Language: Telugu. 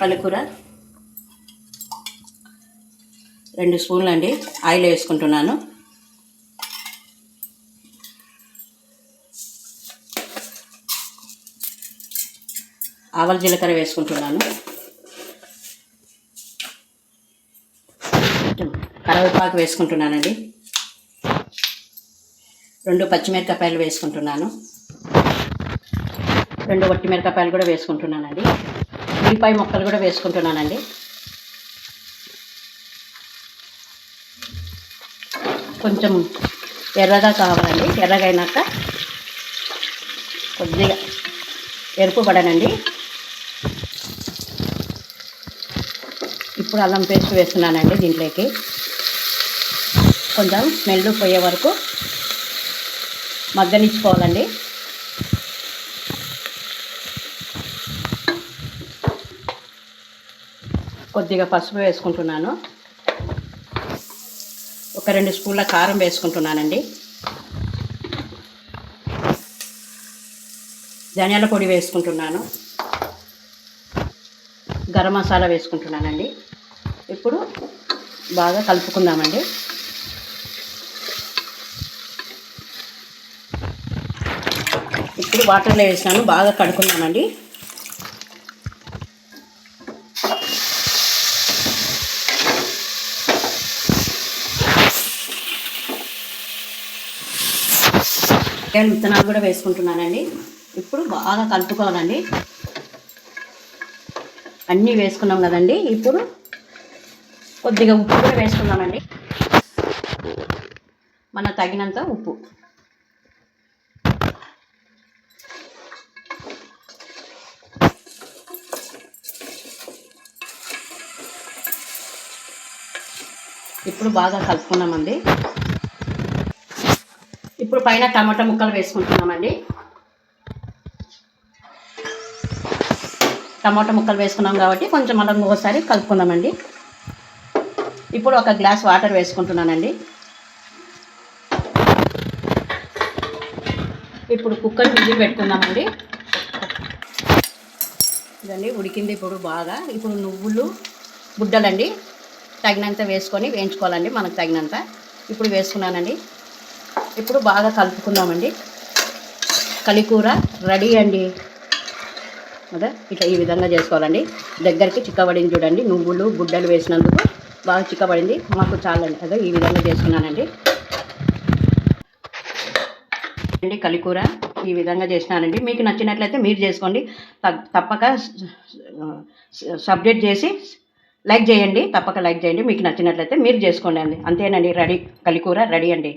పల్లకూర రెండు స్పూన్లు అండి. ఆయిల్ వేసుకుంటున్నాను. ఆవల జీలకర్ర వేసుకుంటున్నాను. కరివేపాకు వేసుకుంటున్నానండి. రెండు పచ్చిమిరపకాయలు వేసుకుంటున్నాను. రెండు వట్టి మిరపకాయలు కూడా వేసుకుంటున్నానండి. ఉల్లిపాయ ముక్కలు కూడా వేసుకుంటున్నానండి. కొంచెం ఎర్రగా కావాలండి. ఎర్రగా అయినాక కొద్దిగా ఎరుపు పడనండి. ఇప్పుడు అల్లం పేస్ట్ వేస్తున్నానండి దీంట్లోకి. కొంచెం స్మెల్ పోయే వరకు మగ్గనిచ్చుకోవాలండి. కొద్దిగా పసుపు వేసుకుంటున్నాను. ఒక రెండు స్పూన్ల కారం వేసుకుంటున్నానండి. ధనియాల పొడి వేసుకుంటున్నాను. గరం మసాలా వేసుకుంటున్నానండి. ఇప్పుడు బాగా కలుపుకుందామండి. ఇప్పుడు వాటర్లో వేసినాను బాగా కడుకుందామండి నేను విత్తనాలు కూడా వేసుకుంటున్నానండి. ఇప్పుడు బాగా కలుపుకోవాలండి. అన్నీ వేసుకున్నాం కదండి. ఇప్పుడు కొద్దిగా ఉప్పు కూడా వేసుకున్నామండి మన తగినంత ఉప్పు. ఇప్పుడు బాగా కలుపుకున్నామండి. ఇప్పుడు పైన టమాటా ముక్కలు వేసుకుంటున్నామండి. టమాటా ముక్కలు వేసుకున్నాం కాబట్టి కొంచెం మనం ఒకసారి కలుపుకుందామండి. ఇప్పుడు ఒక గ్లాస్ వాటర్ వేసుకుంటున్నానండి. ఇప్పుడు కుక్కర్ విజిల్ పెట్టుకుందామండి. ఇదండి ఉడికింది ఇప్పుడు బాగా. ఇప్పుడు నువ్వులు గుడ్డలండి తగినంత వేసుకొని వేయించుకోవాలండి మనకు తగినంత. ఇప్పుడు వేసుకున్నానండి. ఇప్పుడు బాగా కలుపుకుందామండి. కలికూర రెడీ అండి. అదే ఇట్లా ఈ విధంగా చేసుకోవాలండి. దగ్గరికి చిక్కబడింది చూడండి. నువ్వులు గుడ్డలు వేసినందుకు బాగా చిక్కబడింది. మాకు చాలండి. అదే ఈ విధంగా చేసుకున్నానండి. అండి కలికూర ఈ విధంగా చేసినానండి. మీకు నచ్చినట్లయితే మీరు చేసుకోండి. తప్పక సబ్జెక్ట్ చేసి లైక్ చేయండి. తప్పక లైక్ చేయండి. మీకు నచ్చినట్లయితే మీరు చేసుకోండి అండి. అంతేనండి. రెడీ కలికూర రెడీ అండి.